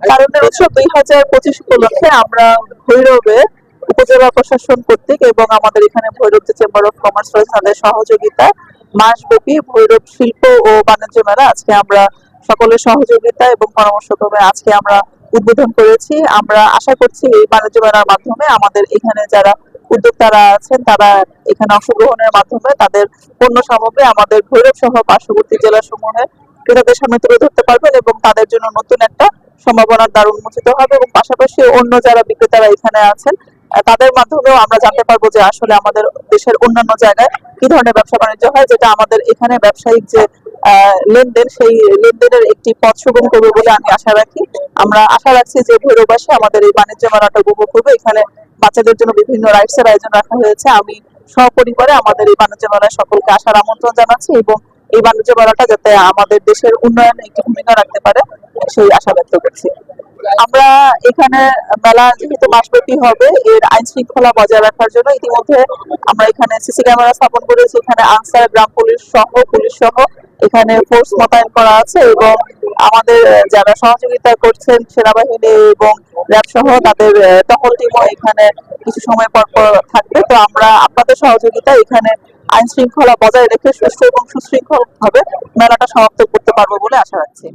দুই হাজার পঁচিশ উপলক্ষে আমরা ভৈরবে উপজেলা প্রশাসন কর্তৃক এবং আমাদের এখানে ভৈরব চেম্বার অফ কমার্স রয়েছে তাদের মাসব্যাপী ভৈরব শিল্প ও বাণিজ্য মেলা আজকে আমরা সকলের সহযোগিতা এবং পরামর্শক্রমে আজকে আমরা উদ্বোধন করেছি। আমরা আশা করছি এই বাণিজ্য মেলার মাধ্যমে আমাদের এখানে যারা উদ্যোক্তারা আছেন, তারা এখানে অংশগ্রহণের মাধ্যমে তাদের পণ্য সামগ্রী আমাদের ভৈরব সহ পার্শ্ববর্তী জেলা সমূহে ক্রেতাদের সামনে তুলে ধরতে পারবেন এবং তাদের জন্য নতুন একটা সম্ভাবনার দ্বার উন্মোচিত হবে এবং পাশাপাশি অন্য যারা বিক্রেতারা এখানে আছেন তাদের মাধ্যমেও আমরা জানতে পারব যে আসলে আমাদের দেশের অন্যান্য জায়গায় কি ধরনের ব্যবসা বাণিজ্য হয়, যেটা আমাদের এখানে ব্যবসায়িক যে লেনদেন, সেই লেনদেনের একটি পথ সুগম করবে বলে আমি আশা রাখি। আমরা আশা রাখছি যে ভৈরবাসী আমাদের এই বাণিজ্য মেলাটা উপভোগ করবে। এখানে বাচ্চাদের জন্য বিভিন্ন রাইডস এর আয়োজন রাখা হয়েছে। আমি সপরিবারে আমাদের এই বাণিজ্য মেলায় সকলকে আসার আমন্ত্রণ জানাচ্ছি এবং এই বাণিজ্য মেলাটা যাতে আমাদের দেশের উন্নয়নে একটি ভূমিকা রাখতে পারে, সেই আশা ব্যক্ত করছি। আমরা এখানে মেলা যেহেতু মাসব্যাপী হবে, এর আইন শৃঙ্খলা বজায় রাখার জন্য ইতিমধ্যে আমরা এখানে সিসি ক্যামেরা স্থাপন করেছি, এখানে আনসার, গ্রাম পুলিশ সহ পুলিশ সহ এখানে ফোর্স মোতায়েন করা আছে এবং আমাদের যারা সহযোগিতা করছেন সেনাবাহিনী এবং র্যাব সহ তাদের টহল টিমও এখানে কিছু সময় পর পর থাকবে। তো আমরা আপনাদের সহযোগিতা এখানে আইন শৃঙ্খলা বজায় রেখে সুষ্ঠু এবং সুশৃঙ্খল ভাবে মেলাটা সমাপ্ত করতে পারব বলে আশা রাখছি।